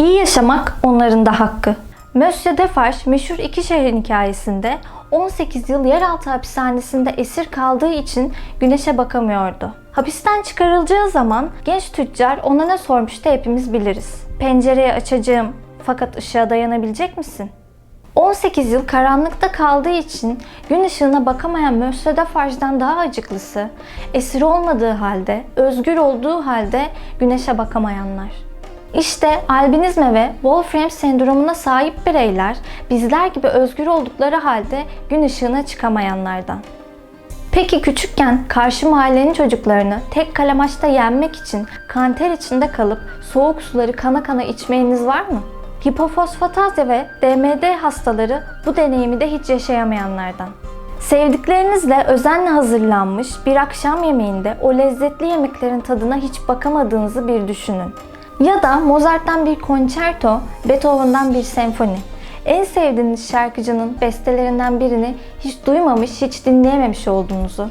İyi yaşamak onların da hakkı. Monsieur Defarge meşhur iki şehrin hikayesinde 18 yıl yeraltı hapishanesinde esir kaldığı için güneşe bakamıyordu. Hapisten çıkarılacağı zaman genç tüccar ona ne sormuştu hepimiz biliriz. Pencereyi açacağım fakat ışığa dayanabilecek misin? 18 yıl karanlıkta kaldığı için gün ışığına bakamayan Monsieur Defarge'den daha acıklısı, esir olmadığı halde, özgür olduğu halde güneşe bakamayanlar. İşte albinizme ve Wolfram sendromuna sahip bireyler bizler gibi özgür oldukları halde gün ışığına çıkamayanlardan. Peki küçükken karşı mahallenin çocuklarını tek kalamaçta yenmek için kanter içinde kalıp soğuk suları kana kana içmeyiniz var mı? Hipofosfatazya ve DMD hastaları bu deneyimi de hiç yaşayamayanlardan. Sevdiklerinizle özenle hazırlanmış bir akşam yemeğinde o lezzetli yemeklerin tadına hiç bakamadığınızı bir düşünün. Ya da Mozart'tan bir konçerto, Beethoven'dan bir senfoni. En sevdiğiniz şarkıcının bestelerinden birini hiç duymamış, hiç dinleyememiş olduğunuzu.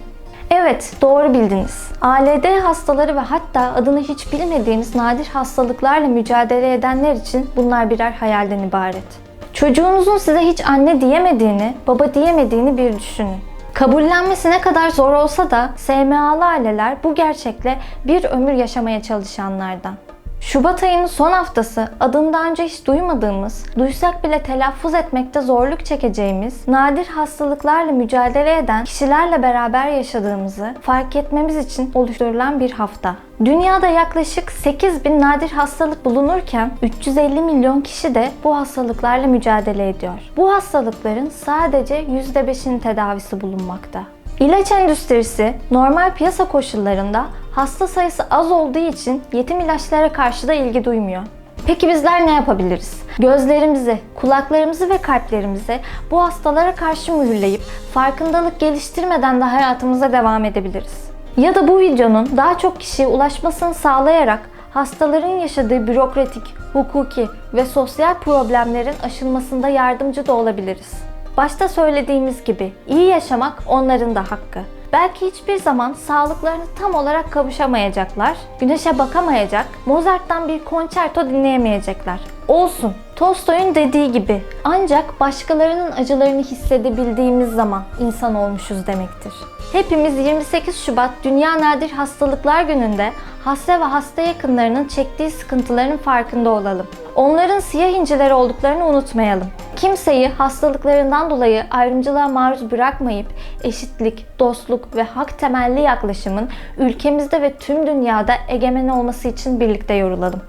Evet, doğru bildiniz. ALD hastaları ve hatta adını hiç bilmediğiniz nadir hastalıklarla mücadele edenler için bunlar birer hayalden ibaret. Çocuğunuzun size hiç anne diyemediğini, baba diyemediğini bir düşünün. Kabullenmesi ne kadar zor olsa da SMA'lı aileler bu gerçekle bir ömür yaşamaya çalışanlardan. Şubat ayının son haftası adını önce hiç duymadığımız, duysak bile telaffuz etmekte zorluk çekeceğimiz, nadir hastalıklarla mücadele eden kişilerle beraber yaşadığımızı fark etmemiz için oluşturulan bir hafta. Dünyada yaklaşık 8 bin nadir hastalık bulunurken 350 milyon kişi de bu hastalıklarla mücadele ediyor. Bu hastalıkların sadece %5'inin tedavisi bulunmakta. İlaç endüstrisi normal piyasa koşullarında hasta sayısı az olduğu için yetim ilaçlara karşı da ilgi duymuyor. Peki bizler ne yapabiliriz? Gözlerimizi, kulaklarımızı ve kalplerimizi bu hastalara karşı mühürleyip farkındalık geliştirmeden de hayatımıza devam edebiliriz. Ya da bu videonun daha çok kişiye ulaşmasını sağlayarak hastaların yaşadığı bürokratik, hukuki ve sosyal problemlerin aşılmasında yardımcı da olabiliriz. Başta söylediğimiz gibi iyi yaşamak onların da hakkı. Belki hiçbir zaman sağlıklarını tam olarak kavuşamayacaklar, güneşe bakamayacak, Mozart'tan bir konçerto dinleyemeyecekler. Olsun. Tolstoy'un dediği gibi ancak başkalarının acılarını hissedebildiğimiz zaman insan olmuşuz demektir. Hepimiz 28 Şubat Dünya Nadir Hastalıklar Günü'nde hasta ve hasta yakınlarının çektiği sıkıntıların farkında olalım. Onların siyah inciler olduklarını unutmayalım. Kimseyi hastalıklarından dolayı ayrımcılığa maruz bırakmayıp eşitlik, dostluk ve hak temelli yaklaşımın ülkemizde ve tüm dünyada egemen olması için birlikte yorulalım.